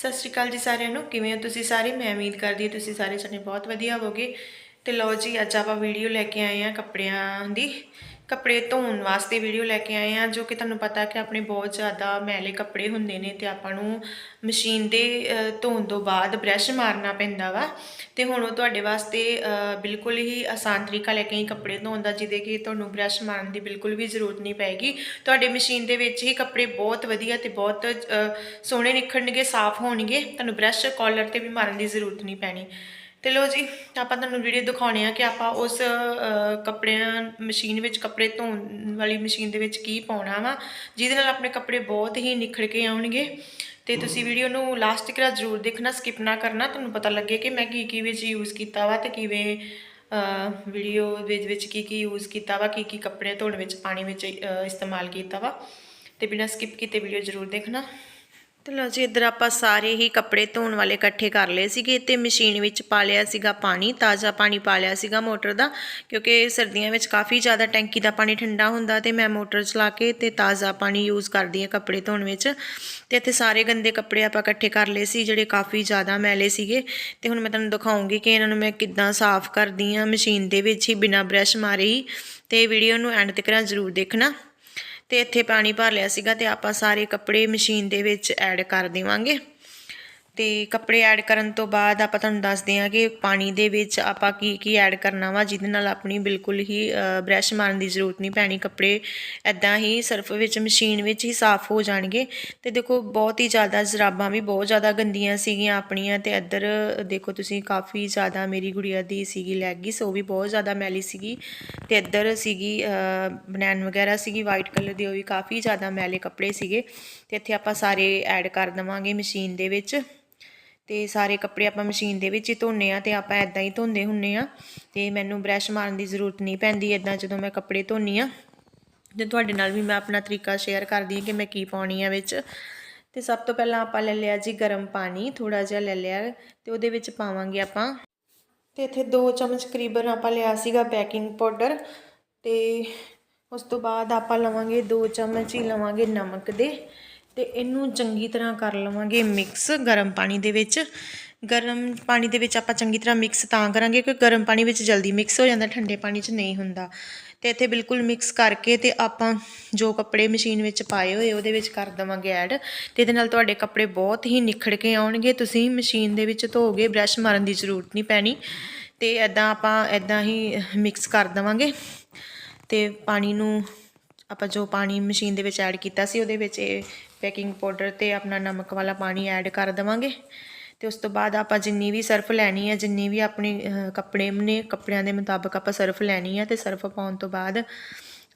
ਸਤਿ ਸ਼੍ਰੀ ਅਕਾਲ ਜੀ ਸਾਰਿਆਂ ਨੂੰ। ਕਿਵੇਂ ਹੋ ਤੁਸੀਂ ਸਾਰੇ? ਮੈਂ ਉਮੀਦ ਕਰਦੀ ਹਾਂ ਤੁਸੀਂ ਸਾਰੇ ਜਣੇ ਬਹੁਤ ਵਧੀਆ ਹੋਵੋਗੇ। ਤੇ ਲਓ ਜੀ, ਅੱਜ ਆਪਾਂ ਵੀਡੀਓ ਲੈ ਕੇ ਆਏ ਆ ਕੱਪੜਿਆਂ ਦੀ। ਕੱਪੜੇ ਧੋਣ ਵਾਸਤੇ ਵੀਡੀਓ ਲੈ ਕੇ ਆਏ ਆ ਜੋ ਕਿ ਤੁਹਾਨੂੰ ਪਤਾ ਕਿ ਆਪਣੇ ਬਹੁਤ ਜ਼ਿਆਦਾ ਮੈਲੇ ਕੱਪੜੇ ਹੁੰਦੇ ਨੇ ਤੇ ਆਪਾਂ ਨੂੰ ਮਸ਼ੀਨ ਦੇ ਧੋਣ ਤੋਂ ਬਾਅਦ ਬ੍ਰਸ਼ ਮਾਰਨਾ ਪੈਂਦਾ ਵਾ। ਤੇ ਹੁਣ ਉਹ ਤੁਹਾਡੇ ਵਾਸਤੇ ਬਿਲਕੁਲ ਹੀ ਆਸਾਨ ਤਰੀਕਾ ਲੈ ਕੇ ਹੀ ਕੱਪੜੇ ਧੋਣ ਦਾ, ਜਿਹਦੇ ਕਿ ਤੁਹਾਨੂੰ ਬ੍ਰਸ਼ ਮਾਰਨ ਦੀ ਬਿਲਕੁਲ ਵੀ ਜ਼ਰੂਰਤ ਨਹੀਂ ਪਏਗੀ ਤੁਹਾਡੇ ਮਸ਼ੀਨ ਦੇ ਵਿੱਚ ਹੀ ਕੱਪੜੇ ਬਹੁਤ ਵਧੀਆ ਤੇ ਬਹੁਤ ਸੋਹਣੇ ਨਿਖਰਨਗੇ ਸਾਫ਼ ਹੋਣਗੇ। ਤੁਹਾਨੂੰ ਬ੍ਰਸ਼ ਕਾਲਰ ਤੇ ਵੀ ਮਾਰਨ ਦੀ ਜ਼ਰੂਰਤ ਨਹੀਂ ਪੈਣੀ। ਤੇ ਲੋ ਜੀ, ਆਪਾਂ ਤੁਹਾਨੂੰ ਵੀਡੀਓ ਦਿਖਾਉਣੇ ਆ ਕਿ ਆਪਾਂ ਉਸ ਕੱਪੜਿਆਂ ਮਸ਼ੀਨ ਵਿੱਚ ਕੱਪੜੇ ਧੋਣ ਵਾਲੀ ਮਸ਼ੀਨ ਦੇ ਵਿੱਚ ਕੀ ਪਾਉਣਾ ਵਾ, ਜਿਹਦੇ ਨਾਲ ਆਪਣੇ ਕੱਪੜੇ ਬਹੁਤ ਹੀ ਨਿਖੜ ਕੇ ਆਉਣਗੇ। ਤੇ ਤੁਸੀਂ ਵੀਡੀਓ ਨੂੰ ਲਾਸਟ ਤੱਕ ਜ਼ਰੂਰ ਦੇਖਣਾ ਸਕਿਪ ਨਾ ਕਰਨਾ, ਤੁਹਾਨੂੰ ਪਤਾ ਲੱਗੇ ਕਿ ਮੈਂ ਕੀ ਕੀ ਵਿੱਚ ਯੂਜ਼ ਕੀਤਾ ਵਾ ਤੇ ਕਿਵੇਂ ਵੀਡੀਓ ਵਿੱਚ ਵਿੱਚ ਕੀ ਕੀ ਯੂਜ਼ ਕੀਤਾ ਵਾ ਕੀ ਕੀ ਕੱਪੜੇ ਧੋਣ ਵਿੱਚ ਪਾਣੀ ਵਿੱਚ ਇਸਤੇਮਾਲ ਕੀਤਾ ਵਾ। ਤੇ ਬਿਨਾਂ ਸਕਿਪ ਕੀਤੇ ਵੀਡੀਓ ਜ਼ਰੂਰ ਦੇਖਣਾ। ਤੇ ਲਓ ਜੀ, ਇੱਧਰ ਆਪਾਂ ਸਾਰੇ ਹੀ ਕੱਪੜੇ ਧੋਣ ਵਾਲੇ ਇਕੱਠੇ ਕਰ ਲਏ ਸੀਗੇ ਤੇ ਮਸ਼ੀਨ ਵਿੱਚ ਪਾ ਲਿਆ ਸੀਗਾ ਪਾਣੀ, ਤਾਜ਼ਾ ਪਾਣੀ ਪਾ ਲਿਆ ਸੀਗਾ ਮੋਟਰ ਦਾ, ਕਿਉਂਕਿ ਸਰਦੀਆਂ ਵਿੱਚ ਕਾਫੀ ਜ਼ਿਆਦਾ ਟੈਂਕੀ ਦਾ ਪਾਣੀ ਠੰਡਾ ਹੁੰਦਾ ਤੇ ਮੈਂ ਮੋਟਰ ਚਲਾ ਕੇ ਤੇ ਤਾਜ਼ਾ ਪਾਣੀ ਯੂਜ਼ ਕਰਦੀ ਹਾਂ ਕੱਪੜੇ ਧੋਣ ਵਿੱਚ। ਤੇ ਇੱਥੇ ਸਾਰੇ ਗੰਦੇ ਕੱਪੜੇ ਆਪਾਂ ਇਕੱਠੇ ਕਰ ਲਏ ਸੀ, ਜਿਹੜੇ ਕਾਫੀ ਜ਼ਿਆਦਾ ਮੈਲੇ ਸੀਗੇ। ਤੇ ਹੁਣ ਮੈਂ ਤੁਹਾਨੂੰ ਦਿਖਾਉਂਗੀ ਕਿ ਇਹਨਾਂ ਨੂੰ ਮੈਂ ਕਿੱਦਾਂ ਸਾਫ਼ ਕਰਦੀ ਹਾਂ ਮਸ਼ੀਨ ਦੇ ਵਿੱਚ ਹੀ ਬਿਨਾਂ ਬ੍ਰਸ਼ ਮਾਰੇ ਹੀ। ਤੇ ਵੀਡੀਓ ਨੂੰ ਐਂਡ ਤੱਕ ਜ਼ਰੂਰ ਦੇਖਣਾ। ਤੇ ਇੱਥੇ ਪਾਣੀ ਭਰ ਲਿਆ ਸੀਗਾ ਤੇ ਆਪਾਂ ਸਾਰੇ ਕੱਪੜੇ ਮਸ਼ੀਨ ਦੇ ਵਿੱਚ ਐਡ ਕਰ ਦੇਵਾਂਗੇ। ਤੇ ਕੱਪੜੇ ਐਡ ਕਰਨ ਤੋਂ ਬਾਅਦ ਆਪਾਂ ਤੁਹਾਨੂੰ ਦੱਸਦੇ ਹਾਂ ਕਿ ਪਾਣੀ ਦੇ ਵਿੱਚ ਆਪਾਂ ਕੀ ਕੀ ਐਡ ਕਰਨਾ ਵਾ, ਜਿਹਦੇ ਨਾਲ ਆਪਣੀ ਬਿਲਕੁਲ ਹੀ ਬ੍ਰਸ਼ ਮਾਰਨ ਦੀ ਜ਼ਰੂਰਤ ਨਹੀਂ ਪੈਣੀ, ਕੱਪੜੇ ਐਦਾਂ ਹੀ ਸਰਫ ਵਿੱਚ ਮਸ਼ੀਨ ਵਿੱਚ ਹੀ ਸਾਫ਼ ਹੋ ਜਾਣਗੇ। ਤੇ ਦੇਖੋ, ਬਹੁਤ ਹੀ ਜ਼ਿਆਦਾ ਜਰਾਬਾਂ ਵੀ ਬਹੁਤ ਜ਼ਿਆਦਾ ਗੰਦੀਆਂ ਸੀਗੀਆਂ ਆਪਣੀਆਂ ਤੇ ਇੱਧਰ ਦੇਖੋ ਤੁਸੀਂ, ਕਾਫੀ ਜ਼ਿਆਦਾ ਮੇਰੀ ਗੁੜੀਆ ਦੀ ਸੀਗੀ ਲੈਗਿਸ ਉਹ ਵੀ ਬਹੁਤ ਜ਼ਿਆਦਾ ਮੈਲੀ ਸੀਗੀ। ਤੇ ਇੱਧਰ ਸੀਗੀ ਬਨੈਨ ਵਗੈਰਾ ਸੀਗੀ ਵਾਈਟ ਕਲਰ ਦੀ ਉਹ ਵੀ ਕਾਫੀ ਜ਼ਿਆਦਾ ਮੈਲੇ ਕੱਪੜੇ ਸੀਗੇ। ਤੇ ਇੱਥੇ ਆਪਾਂ ਸਾਰੇ ਐਡ ਕਰ ਦਵਾਂਗੇ ਮਸ਼ੀਨ ਦੇ ਵਿੱਚ। ਤੇ ਸਾਰੇ ਕੱਪੜੇ ਆਪਾਂ ਮਸ਼ੀਨ ਦੇ ਵਿੱਚ ਹੀ ਧੋਨੇ ਆ ਤੇ ਆਪਾਂ ਐਦਾਂ ਹੀ ਧੋਂਦੇ ਹੁੰਨੇ ਆ ਤੇ ਮੈਨੂੰ ਬ੍ਰਸ਼ ਮਾਰਨ ਦੀ ਜ਼ਰੂਰਤ ਨਹੀਂ ਪੈਂਦੀ ਐਦਾਂ ਜਦੋਂ ਮੈਂ ਕੱਪੜੇ ਧੋਨੀ ਆ। ਤੇ ਤੁਹਾਡੇ ਨਾਲ ਵੀ ਮੈਂ ਆਪਣਾ ਤਰੀਕਾ ਸ਼ੇਅਰ ਕਰਦੀ ਹਾਂ ਕਿ ਮੈਂ ਕੀ ਪਾਉਣੀ ਆ ਵਿੱਚ। ਤੇ ਸਭ ਤੋਂ ਪਹਿਲਾਂ ਆਪਾਂ ਲੈ ਲਿਆ ਜੀ ਗਰਮ ਪਾਣੀ ਥੋੜਾ ਜਿਹਾ ਲੈ ਲਿਆ ਤੇ ਉਹਦੇ ਵਿੱਚ ਪਾਵਾਂਗੇ ਆਪਾਂ। ਤੇ ਇੱਥੇ 2 ਚਮਚ ਕਰੀਬਨ ਆਪਾਂ ਲਿਆ ਸੀਗਾ ਬੇਕਿੰਗ ਪਾਊਡਰ ਤੇ ਉਸ ਤੋਂ ਬਾਅਦ ਆਪਾਂ ਲਵਾਂਗੇ 2 ਚਮਚ ਹੀ ਲਵਾਂਗੇ ਨਮਕ ਦੇ। ਤੇ ਇਹਨੂੰ ਚੰਗੀ ਤਰ੍ਹਾਂ ਕਰ ਲਵਾਂਗੇ ਮਿਕਸ ਗਰਮ ਪਾਣੀ ਦੇ ਵਿੱਚ। ਗਰਮ ਪਾਣੀ ਦੇ ਵਿੱਚ ਆਪਾਂ ਚੰਗੀ ਤਰ੍ਹਾਂ ਮਿਕਸ ਤਾਂ ਕਰਾਂਗੇ ਕਿਉਂਕਿ ਗਰਮ ਪਾਣੀ ਵਿੱਚ ਜਲਦੀ ਮਿਕਸ ਹੋ ਜਾਂਦਾ, ਠੰਡੇ ਪਾਣੀ 'ਚ ਨਹੀਂ ਹੁੰਦਾ। ਤੇ ਇੱਥੇ ਬਿਲਕੁਲ ਮਿਕਸ ਕਰਕੇ ਤੇ ਆਪਾਂ ਜੋ ਕੱਪੜੇ ਮਸ਼ੀਨ ਵਿੱਚ ਪਾਏ ਹੋਏ ਉਹਦੇ ਵਿੱਚ ਕਰ ਦਵਾਂਗੇ ਐਡ ਤੇ ਇਹਦੇ ਨਾਲ ਤੁਹਾਡੇ ਕੱਪੜੇ ਬਹੁਤ ਹੀ ਨਿਖੜ ਕੇ ਆਉਣਗੇ। ਤੁਸੀਂ ਮਸ਼ੀਨ ਦੇ ਵਿੱਚ ਧੋਗੇ ਬ੍ਰਸ਼ ਮਾਰਨ ਦੀ ਜ਼ਰੂਰਤ ਨਹੀਂ ਪੈਣੀ। ਤੇ ਐਦਾਂ ਆਪਾਂ ਐਦਾਂ ਹੀ ਮਿਕਸ ਕਰ ਦਵਾਂਗੇ। ਤੇ ਪਾਣੀ ਨੂੰ ਆਪਾਂ ਜੋ ਪਾਣੀ ਮਸ਼ੀਨ ਦੇ ਵਿੱਚ ਐਡ ਕੀਤਾ ਸੀ ਉਹਦੇ ਵਿੱਚ ਇਹ ਬੇਕਿੰਗ ਪਾਊਡਰ ਤੇ ਆਪਣਾ ਨਮਕ ਵਾਲਾ ਪਾਣੀ ਐਡ ਕਰ ਦਵਾਂਗੇ। ਤੇ ਉਸ ਤੋਂ ਬਾਅਦ ਆਪਾਂ ਜਿੰਨੀ ਵੀ ਸਰਫ ਲੈਣੀ ਹੈ ਜਿੰਨੀ ਵੀ ਆਪਣੇ ਕੱਪੜੇ ਨੇ, ਕੱਪੜਿਆਂ ਦੇ ਮੁਤਾਬਕ ਆਪਾਂ ਸਰਫ ਲੈਣੀ ਹੈ ਤੇ ਸਰਫ ਪਾਉਣ ਤੋਂ ਬਾਅਦ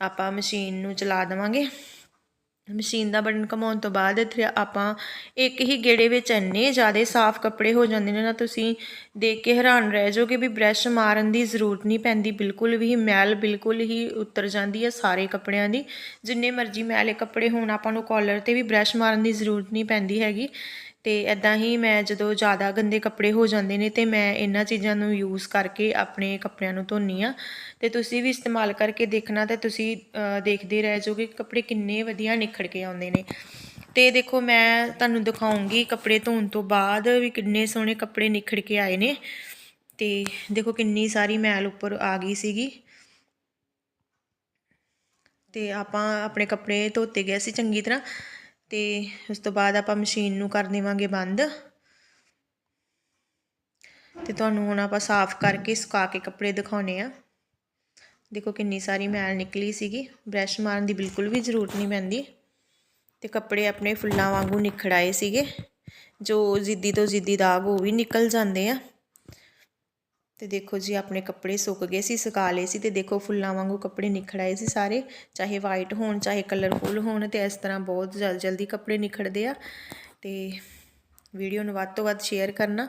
ਆਪਾਂ ਮਸ਼ੀਨ ਨੂੰ ਚਲਾ ਦੇਵਾਂਗੇ। ਮਸ਼ੀਨ ਦਾ ਬਟਨ ਘਮਾਉਣ ਤੋਂ ਬਾਅਦ ਇੱਥੇ ਆਪਾਂ ਇੱਕ ਹੀ ਗੇੜੇ ਵਿੱਚ ਇੰਨੇ ਜ਼ਿਆਦਾ ਸਾਫ਼ ਕੱਪੜੇ ਹੋ ਜਾਂਦੇ ਨੇ ਨਾ, ਤੁਸੀਂ ਦੇਖ ਕੇ ਹੈਰਾਨ ਰਹਿ ਜਾਓਗੇ ਵੀ ਬ੍ਰਸ਼ ਮਾਰਨ ਦੀ ਜ਼ਰੂਰਤ ਨਹੀਂ ਪੈਂਦੀ, ਬਿਲਕੁਲ ਵੀ ਮੈਲ ਬਿਲਕੁਲ ਹੀ ਉਤਰ ਜਾਂਦੀ ਹੈ ਸਾਰੇ ਕੱਪੜਿਆਂ ਦੀ। ਜਿੰਨੇ ਮਰਜ਼ੀ ਮੈਲੇ ਕੱਪੜੇ ਹੋਣ, ਆਪਾਂ ਨੂੰ ਕਾਲਰ ਤੇ ਵੀ ਬ੍ਰਸ਼ ਮਾਰਨ ਦੀ ਜ਼ਰੂਰਤ ਨਹੀਂ ਪੈਂਦੀ ਹੈਗੀ। ਤੇ ਐਦਾਂ ਹੀ ਮੈਂ ਜਦੋਂ ਜ਼ਿਆਦਾ ਗੰਦੇ ਕੱਪੜੇ ਹੋ ਜਾਂਦੇ ਨੇ ਤੇ ਮੈਂ ਇਹਨਾਂ ਚੀਜ਼ਾਂ ਨੂੰ ਯੂਜ਼ ਕਰਕੇ ਆਪਣੇ ਕੱਪੜਿਆਂ ਨੂੰ ਧੋਨੀ ਆ। ਤੇ ਤੁਸੀਂ ਵੀ ਇਸਤੇਮਾਲ ਕਰਕੇ ਦੇਖਣਾ ਤੇ ਤੁਸੀਂ ਦੇਖਦੇ ਰਹਿ ਜਾਓਗੇ ਕਿ ਕੱਪੜੇ ਕਿੰਨੇ ਵਧੀਆ ਨਿਖੜ ਕੇ ਆਉਂਦੇ ਨੇ। ਤੇ ਦੇਖੋ ਮੈਂ ਤੁਹਾਨੂੰ ਦਿਖਾਉਂਗੀ ਕੱਪੜੇ ਧੋਣ ਤੋਂ ਬਾਅਦ ਵੀ ਕਿੰਨੇ ਸੋਹਣੇ ਕੱਪੜੇ ਨਿਖੜ ਕੇ ਆਏ ਨੇ। ਤੇ ਦੇਖੋ ਕਿੰਨੀ ਸਾਰੀ ਮੈਲ ਉੱਪਰ ਆ ਗਈ ਸੀਗੀ। ਤੇ ਆਪਾਂ ਆਪਣੇ ਕੱਪੜੇ ਧੋਤੇ ਗਏ ਸੀ ਚੰਗੀ ਤਰ੍ਹਾਂ। ਤੇ ਉਸ ਤੋਂ ਬਾਅਦ ਆਪਾਂ ਮਸ਼ੀਨ ਨੂੰ ਕਰ ਦੇਵਾਂਗੇ ਬੰਦ। ਤੇ ਤੁਹਾਨੂੰ ਹੁਣ ਆਪਾਂ ਸਾਫ਼ ਕਰਕੇ ਸੁਕਾ ਕੇ ਕੱਪੜੇ ਦਿਖਾਉਣੇ ਆ। ਦੇਖੋ ਕਿੰਨੀ ਸਾਰੀ ਮੈਲ ਨਿਕਲੀ ਸੀਗੀ। ਬ੍ਰਸ਼ ਮਾਰਨ ਦੀ ਬਿਲਕੁਲ ਵੀ ਜ਼ਰੂਰਤ ਨਹੀਂ ਪੈਂਦੀ। ਤੇ ਕੱਪੜੇ ਆਪਣੇ ਫੁੱਲਾਂ ਵਾਂਗੂ ਨਿਖੜ ਆਏ ਸੀਗੇ। ਜੋ ਜ਼ਿੱਦੀ ਤੋਂ ਜ਼ਿੱਦੀ ਦਾਗ ਉਹ ਵੀ ਨਿਕਲ ਜਾਂਦੇ ਆ। ਤੇ ਦੇਖੋ ਜੀ, ਆਪਣੇ ਕੱਪੜੇ ਸੁੱਕ ਗਏ ਸੀ, ਸੁਕਾ ਲਏ ਸੀ ਤੇ ਦੇਖੋ ਫੁੱਲਾਂ ਵਾਂਗੂ ਕੱਪੜੇ ਨਿਖੜ ਆਏ ਸੀ ਸਾਰੇ, ਚਾਹੇ ਵਾਈਟ ਹੋਣ, ਚਾਹੇ ਕਲਰਫੁੱਲ ਹੋਣ ਤੇ ਇਸ ਤਰ੍ਹਾਂ ਬਹੁਤ ਜਲ ਜਲਦੀ ਕੱਪੜੇ ਨਿਖੜਦੇ ਆ। ਤੇ ਵੀਡੀਓ ਨੂੰ ਵੱਧ ਤੋਂ ਵੱਧ ਸ਼ੇਅਰ ਕਰਨਾ।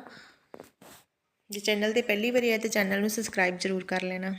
ਜੇ ਚੈਨਲ ਤੇ ਪਹਿਲੀ ਵਾਰੀ ਆਏ ਤੇ ਚੈਨਲ ਨੂੰ ਸਬਸਕ੍ਰਾਈਬ ਜ਼ਰੂਰ ਕਰ ਲੈਣਾ।